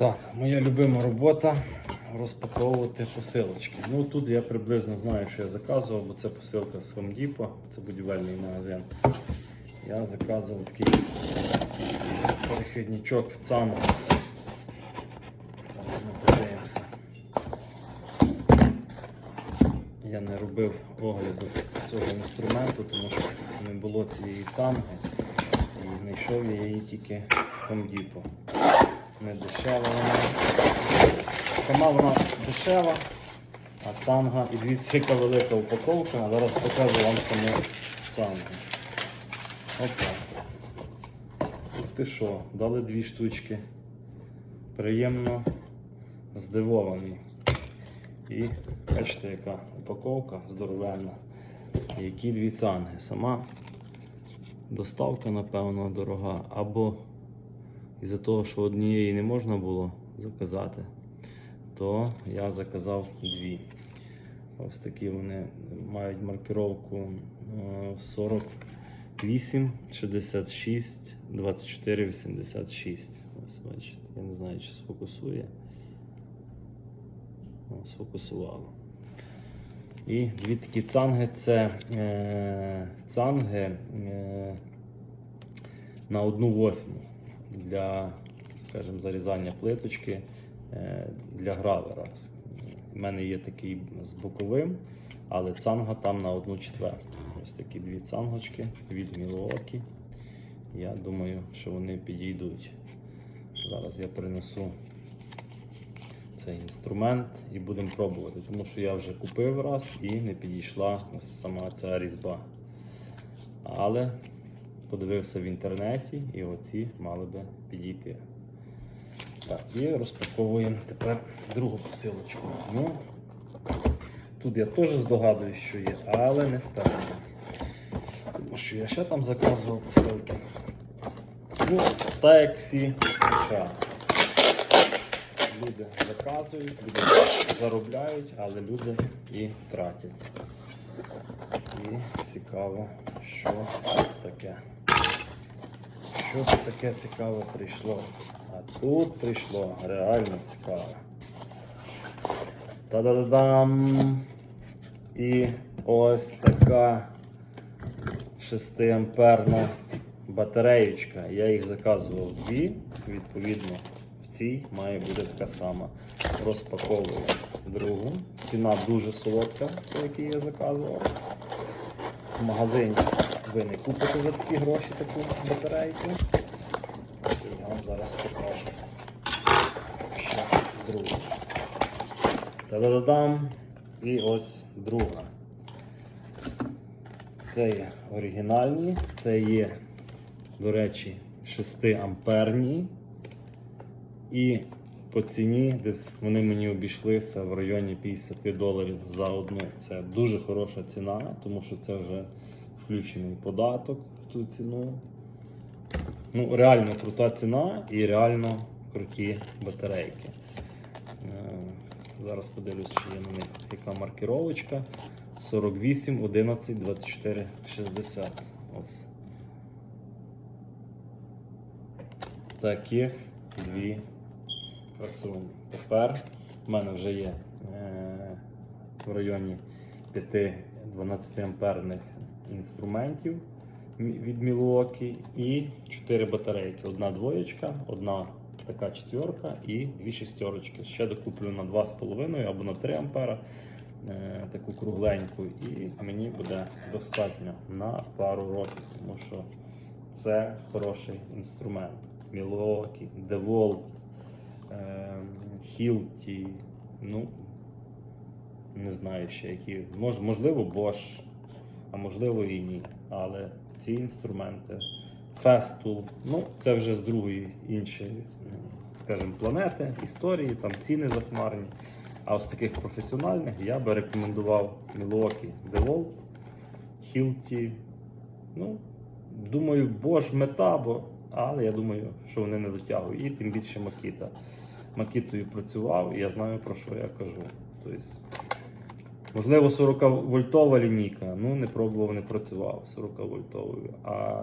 Так, моя любима робота розпаковувати посилочки. Ну тут я приблизно знаю, що я заказував, бо це посилка з Home Depot, це будівельний магазин. Я заказував такий перехідничок ЦАН. Ми подивимося. Я не робив огляду цього інструменту, тому що не було цієї цанги і знайшов я її тільки в Home Depot. Не дешева вона. Сама вона дешева, а цанга, і дивіться, яка велика упаковка. А зараз покажу вам саму цангу. Опа. Ух ти що, дали дві штучки. Приємно здивований. І бачите, яка упаковка здоровенна. Які дві цанги. Сама доставка, напевно, дорога. Або із-за того, що однієї не можна було заказати, то я заказав дві. Ось такі вони мають маркировку е, 48, 66, 24, 86. Ось бачите, я не знаю, чи сфокусує. О, сфокусувало. І дві такі цанги це е, цанги е, на одну восьму для, скажімо, зарізання плиточки е, для гравера. У мене є такий з боковим, але цанга там на одну четверту. Ось такі дві цангочки від Milwaukee. Я думаю, що вони підійдуть. Зараз я принесу цей інструмент і будемо пробувати, тому що я вже купив раз і не підійшла ось сама ця різьба. Але подивився в інтернеті і оці мали би підійти. Так, і розпаковуємо тепер другу посилочку. Ну, тут я теж здогадуюсь, що є, але не впевнений. Тому що я ще там заказував посилки. Ну, так як всі США. Люди заказують, люди заробляють, але люди і тратять. І цікаво, що таке. Що ж таке цікаве прийшло? А тут прийшло реально цікаво. Та-да-да-дам! І ось така 6 амперна батареєчка. Я їх заказував дві, відповідно, в цій має бути така сама. Розпаковую другу. Ціна дуже солодка, якій я заказував. В магазині ви не купите за такі гроші таку батарейку. Я вам зараз покажу. Ще другу. Та-да-да-дам! І ось друга. Це є оригінальні, це є, до речі, 6 амперні. І по ціні десь вони мені обійшлися в районі 50 доларів за одну. Це дуже хороша ціна, тому що це вже включений податок в цю ціну. Ну, реально крута ціна і реально круті батарейки. Е, Зараз подивлюсь, чи є на них яка маркировочка. 48, 11, 24, 60. Ось. Таких дві красуні. Тепер в мене вже є е, в районі 5-12 амперних інструментів від Milwaukee і 4 батарейки. Одна двоєчка, одна така четверка і дві шістерочки. Ще докуплю на 2,5 або на 3 ампера е, таку кругленьку, і мені буде достатньо на пару років, тому що це хороший інструмент. Milwaukee, DeWalt, е, Hilti, ну не знаю ще які. Мож, можливо, Bosch, а можливо і ні. Але ці інструменти, Festool, ну це вже з другої іншої, скажімо, планети, історії, там ціни захмарні. А ось таких професіональних я би рекомендував Milwaukee DeWalt, Hilti. Ну, думаю, Bosch мета, бо, але я думаю, що вони не дотягують. І тим більше Makita. Макітою працював, і я знаю про що я кажу. Тобто, можливо, 40 вольтова лінійка, ну не пробував, не працював 40 вольтовою. А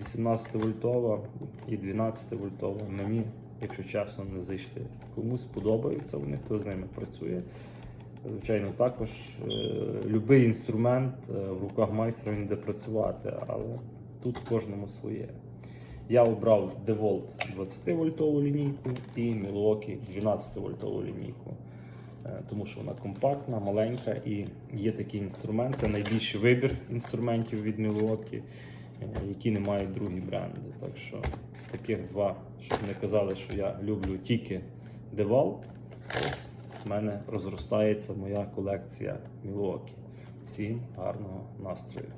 18 вольтова і 12 вольтова мені якщо чесно, не зайшли. Комусь подобаються вони, хто з ними працює. Звичайно, також будь-який інструмент е, в руках майстра він буде працювати, але тут кожному своє. Я обрав DeWalt 20 вольтову лінійку і Milwaukee 12 вольтову лінійку. Тому що вона компактна, маленька і є такі інструменти, найбільший вибір інструментів від Milwaukee, е, які не мають другі бренди. Так що таких два, щоб не казали, що я люблю тільки DeWalt, ось в мене розростається моя колекція Milwaukee. Всім гарного настрою!